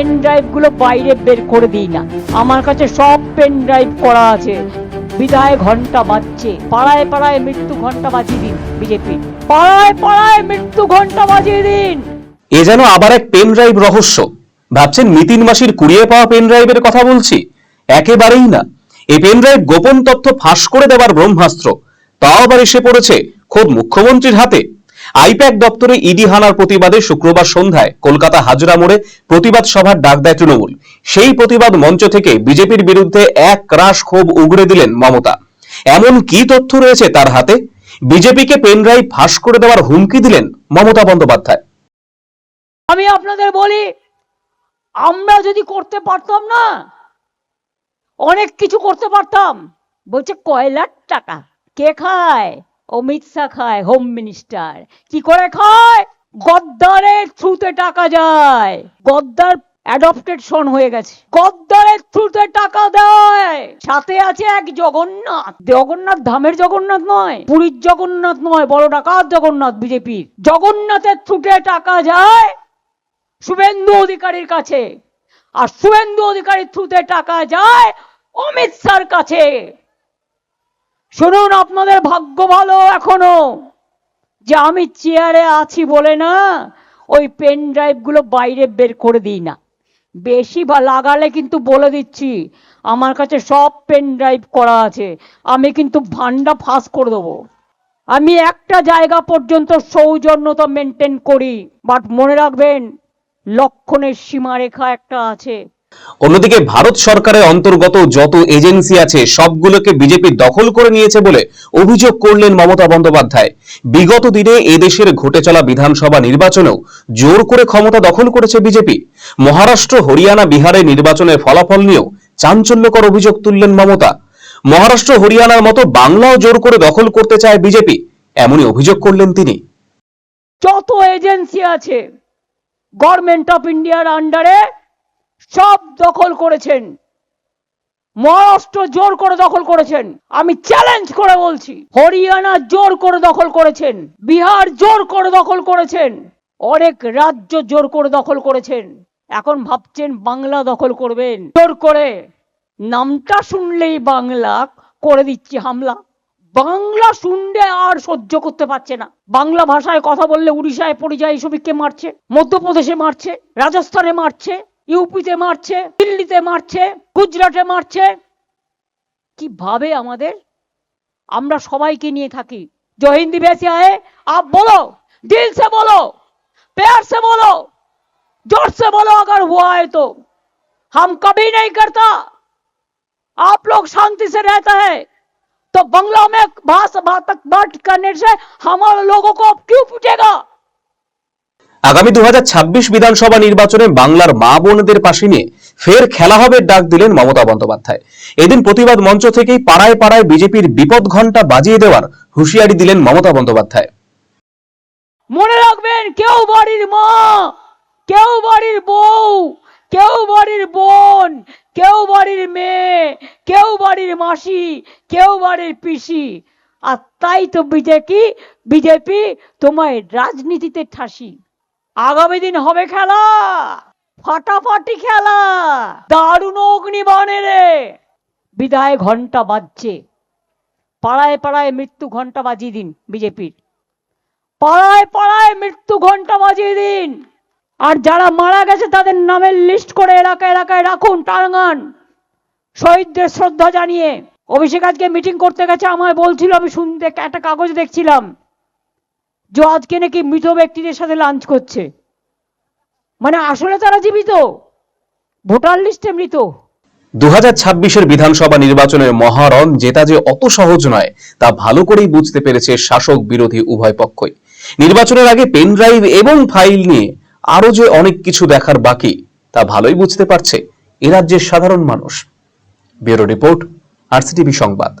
Pen ড্রাইভগুলো বাইরে বের করে দিই না। আমার কাছে সব পেন ড্রাইভ করা আছে। বিদায় ঘণ্টা বাজছে। পাড়ায় পাড়ায় মৃত্যু ঘণ্টা বাজিয়ে দিন বিজেপি পাড়ায় পাড়ায় মৃত্যু ঘণ্টা বাজিয়ে দিন। এ যেন আবার এক পেন ড্রাইভ রহস্য। ভাবছেন নিতিন মাসির কুড়িয়ে পাওয়া পেন ড্রাইভের কথা বলছি? একেবারেই না। এই পেন ড্রাইভ গোপন তথ্য ফাঁস করে দেওয়ার ব্রহ্মাস্ত্র। তাও আবার এসে পড়েছে খোদ মুখ্যমন্ত্রীর হাতে। আইপ্যাক দপ্তরে ইডি হানার প্রতিবাদে শুক্রবার সন্ধ্যায় কলকাতা হাজরা মোড়ে প্রতিবাদ সভার ডাক দেয় তৃণমূল। সেই প্রতিবাদ মঞ্চ থেকে বিজেপির বিরুদ্ধে এক রাশ ক্ষোভ উগড়ে দিলেন মমতা। এমন কি তথ্য রয়েছে তার হাতে? বিজেপিকে পেন ড্রাইভ ফাঁস করে দেওয়ার হুমকি দিলেন মমতা বন্দ্যোপাধ্যায়। আমি আপনাদের বলি, আমরা যদি করতে পারতাম না, অনেক কিছু করতে পারতাম। বলছে কয়লার টাকা, কে খায়? অমিত শাহ খায় হোম মিনিস্টার কি করে খায়? গদ্দারের থ্রুতে টাকা যায় গদ্দার অ্যাডপ্টেড সন হয়ে গেছে। গদ্দারের থ্রুতে টাকা দেয়। সাথে আছে এক জগন্নাথ। জগন্নাথ ধামের জগন্নাথ নয়, পুরীর জগন্নাথ নয়, বড় ডাকাত জগন্নাথ বিজেপির। জগন্নাথের থ্রুতে টাকা যায় শুভেন্দু অধিকারীর কাছে। আর শুভেন্দু অধিকারীর থ্রুতে টাকা যায় অমিত শাহর কাছে। শুনুন, আপনাদের ভাগ্য ভালো এখনও। যে আমি চেয়ারে আছি বলে না, ওই পেন ড্রাইভগুলো বাইরে বের করে দিই না। বেশি বা লাগালে কিন্তু বলে দিচ্ছি, আমার কাছে সব পেন ড্রাইভ করা আছে, আমি কিন্তু ভান্ডা ফাঁস করে দেবো। আমি একটা জায়গা পর্যন্ত সৌজন্যতা মেনটেন করি বাট মনে রাখবেন, লক্ষণের সীমারেখা একটা আছে। অন্যদিকে ভারত সরকারের অন্তর্গত যত এজেন্সি আছে, সবগুলোকে বিজেপি দখল করে নিয়েছে বলে অভিযোগ করলেন মমতা বন্দ্যোপাধ্যায়। বিগত দিনে এদেশের ঘটে চলা বিধানসভা নির্বাচনেও জোর করে ক্ষমতা দখল করেছে বিজেপি। মহারাষ্ট্র, হরিয়ানা, বিহারে নির্বাচনের ফলাফল নিয়েও চাঞ্চল্যকর অভিযোগ তুললেন মমতা। মহারাষ্ট্র, হরিয়ানার মতো বাংলাও জোর করে দখল করতে চায় বিজেপি, এমনই অভিযোগ করলেন তিনি। যত এজেন্সি আছে গভর্নমেন্ট অফ ইন্ডিয়ার আন্ডারে সব দখল করেছেন। মহারাষ্ট্র জোর করে দখল করেছেন। আমি চ্যালেঞ্জ করে বলছি, হরিয়ানা জোর করে দখল করেছেন, বিহার জোর করে দখল করেছেন, অনেক রাজ্য জোর করে দখল করেছেন। এখন ভাবছেন বাংলা দখল করবেন। জোর করে নামটা শুনলেই বাংলা করে দিচ্ছি হামলা। বাংলা শুনলে আর সহ্য করতে পারছে না। বাংলা ভাষায় কথা বললে উড়িষ্যায় পরিযায়ী শ্রমিককে মারছে, মধ্যপ্রদেশে মারছে, রাজস্থানে মারছে ইউপিতে মারছে দিল্লিতে মারছে গুজরাটে মারছে কি ভাবে আমাদের আমরা সবাইকে নিয়ে থাকি जो हिंदी वैसे आए आप बोलो दिल से बोलो प्यार से बोलो जोर से बोलो अगर हुआ है तो हम कभी नहीं करता आप लोग शांति से रहता है तो बंगला में भाषा बात बात करने से हमारे लोगों को क्यों पूछेगा আগামী দু হাজার ছাব্বিশ বিধানসভা নির্বাচনে বাংলার মা বোনদের পাশে নিয়ে ফের খেলা হবে ডাক দিলেন মমতা বন্দ্যোপাধ্যায়। এদিন প্রতিবাদ মঞ্চ থেকেই পাড়ায় পাড়ায় বিজেপির বিপদ ঘণ্টা বাজিয়ে দেওয়ার হুঁশিয়ারি দিলেন মমতা বন্দ্যোপাধ্যায়। মনে রাখবেন, কেউ বাড়ির মা, কেউ বাড়ির বউ, কেউ বাড়ির বোন, কেউ বাড়ির মেয়ে, কেউ বাড়ির মাসি, কেউ বাড়ির পিসি। আর তাই তো বিজেপি বিজেপি তোমায় রাজনীতিতে ঠাসি। আগামী দিন হবে খেলা। ফাটাফাটি খেলা। দারুণ অগ্নিবাণে রে। বিদায় ঘণ্টা বাজছে। পাড়ায় পাড়ায় মৃত্যু ঘণ্টা বাজিয়ে দিন বিজেপির। পাড়ায় পাড়ায় মৃত্যু ঘণ্টা বাজিয়ে দিন। আর যারা মারা গেছে তাদের নামের লিস্ট করে এলাকায় এলাকায় রাখুন টাঙ্গান শহীদদের শ্রদ্ধা জানিয়ে। অভিষেক আজকে মিটিং করতে গেছে, আমায় বলছিল, আমি শুনতে একটা কাগজ দেখছিলাম। যে আজকে নাকি মৃত ব্যক্তিদের সাথে লাঞ্চ করছে। মানে আসলে তারা জীবিত। ভোটার লিস্টে মৃত। দু হাজার বিধানসভা নির্বাচনের মহারণ জেতা যে অত সহজ নয়, তা ভালো করেই বুঝতে পেরেছে শাসক বিরোধী উভয় পক্ষই। নির্বাচনের আগে পেন ড্রাইভ এবং ফাইল নিয়ে আরও যে অনেক কিছু দেখার বাকি, তা ভালোই বুঝতে পারছে এ রাজ্যের সাধারণ মানুষ। ব্যুরো রিপোর্ট আরসিটিভি সংবাদ।